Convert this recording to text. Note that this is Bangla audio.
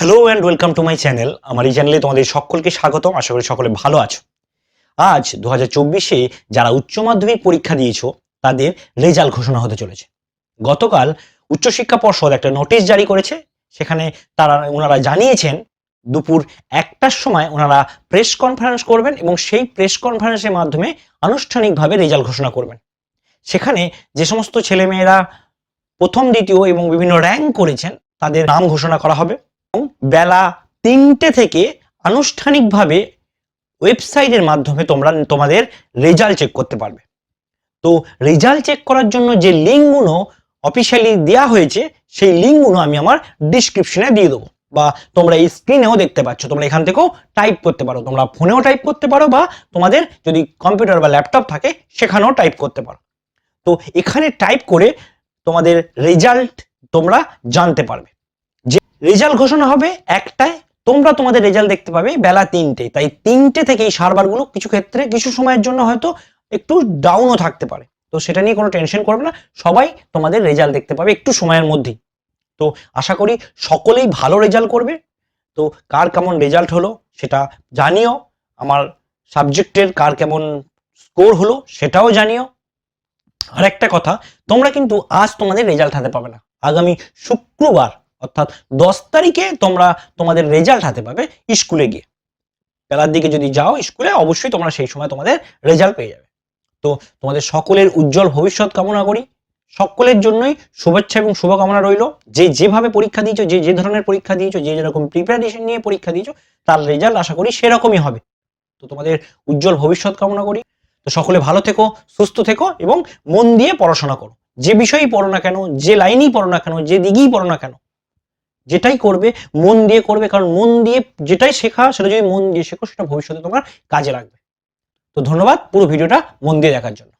Hello and welcome to my channel আমার এই চ্যানেলে তোমাদের সকলকে স্বাগতম। আশা করি সকলে ভালো আছো। আজ দু হাজার চব্বিশে যারা উচ্চ মাধ্যমিক পরীক্ষা দিয়েছ, তাদের রেজাল্ট ঘোষণা হতে চলেছে। গতকাল উচ্চশিক্ষা পর্ষদ একটা নোটিশ জারি করেছে। সেখানে তারা, ওনারা জানিয়েছেন, দুপুর একটার সময় ওনারা প্রেস কনফারেন্স করবেন এবং সেই প্রেস কনফারেন্সের মাধ্যমে আনুষ্ঠানিকভাবে রেজাল্ট ঘোষণা করবেন। সেখানে যে সমস্ত ছেলেমেয়েরা প্রথম, দ্বিতীয় এবং বিভিন্ন র্যাঙ্ক করেছেন, তাদের নাম ঘোষণা করা হবে। বেলা তিনটে থেকে আনুষ্ঠানিকভাবে ওয়েবসাইটের মাধ্যমে তোমরা, তোমাদের রেজাল্ট চেক করতে পারবে। তো রেজাল্ট চেক করার জন্য যে লিঙ্কগুলো অফিসিয়ালি দেওয়া হয়েছে, সেই লিঙ্কগুলো আমি আমার ডিসক্রিপশনে দিয়ে দেবো। বা তোমরা এই স্ক্রিনেও দেখতে পাচ্ছ, তোমরা এখান থেকেও টাইপ করতে পারো। তোমরা ফোনেও টাইপ করতে পারো বা তোমাদের যদি কম্পিউটার বা ল্যাপটপ থাকে, সেখানেও টাইপ করতে পারো। তো এখানে টাইপ করে তোমাদের রেজাল্ট তোমরা জানতে পারবে। রেজাল্ট ঘোষণা হবে একটায়, তোমরা তোমাদের রেজাল্ট দেখতে পাবে বেলা তিনটে। তাই তিনটে থেকে এই সার্ভারগুলো কিছু ক্ষেত্রে কিছু সময়ের জন্য হয়তো একটু ডাউনও থাকতে পারে। তো সেটা নিয়ে কোনো টেনশন করবে না। সবাই তোমাদের রেজাল্ট দেখতে পাবে একটু সময়ের মধ্যেই। তো আশা করি সকলেই ভালো রেজাল্ট করবে। তো কার কেমন রেজাল্ট হলো সেটা জানিও। আমার সাবজেক্টের কার কেমন স্কোর হলো সেটাও জানিও। আর একটা কথা, তোমরা কিন্তু আজ তোমাদের রেজাল্ট হাতে পাবে না। আগামী শুক্রবার অর্থাৎ দশ তারিখে তোমরা তোমাদের রেজাল্ট হাতে পাবে স্কুলে গিয়ে। বেলার দিকে যদি যাও স্কুলে অবশ্যই তোমরা সেই সময় তোমাদের রেজাল্ট পেয়ে যাবে। তো তোমাদের সকলের উজ্জ্বল ভবিষ্যৎ কামনা করি। সকলের জন্যই শুভেচ্ছা এবং শুভকামনা রইল। যে যেভাবে পরীক্ষা দিয়েছ, যে যে ধরনের পরীক্ষা দিয়েছ, যে যেরকম প্রিপারেশন নিয়ে পরীক্ষা দিয়েছ, তার রেজাল্ট আশা করি সেরকমই হবে। তো তোমাদের উজ্জ্বল ভবিষ্যৎ কামনা করি। তো সকলে ভালো থেকো, সুস্থ থেকো এবং মন দিয়ে পড়াশোনা করো। যে বিষয়েই পড়ো না কেন, যে লাইনেই পড়ো না কেন, যে দিকেই পড়ো না কেন যেটাই করবে, মন দিয়ে করবে, কারণ মন দিয়ে যেটাই শেখা, সেটা যদি মন দিয়ে শেখো, সেটা ভবিষ্যতে তোমার কাজে লাগবে। তো ধন্যবাদ, পুরো ভিডিওটা মন দিয়ে দেখার জন্য।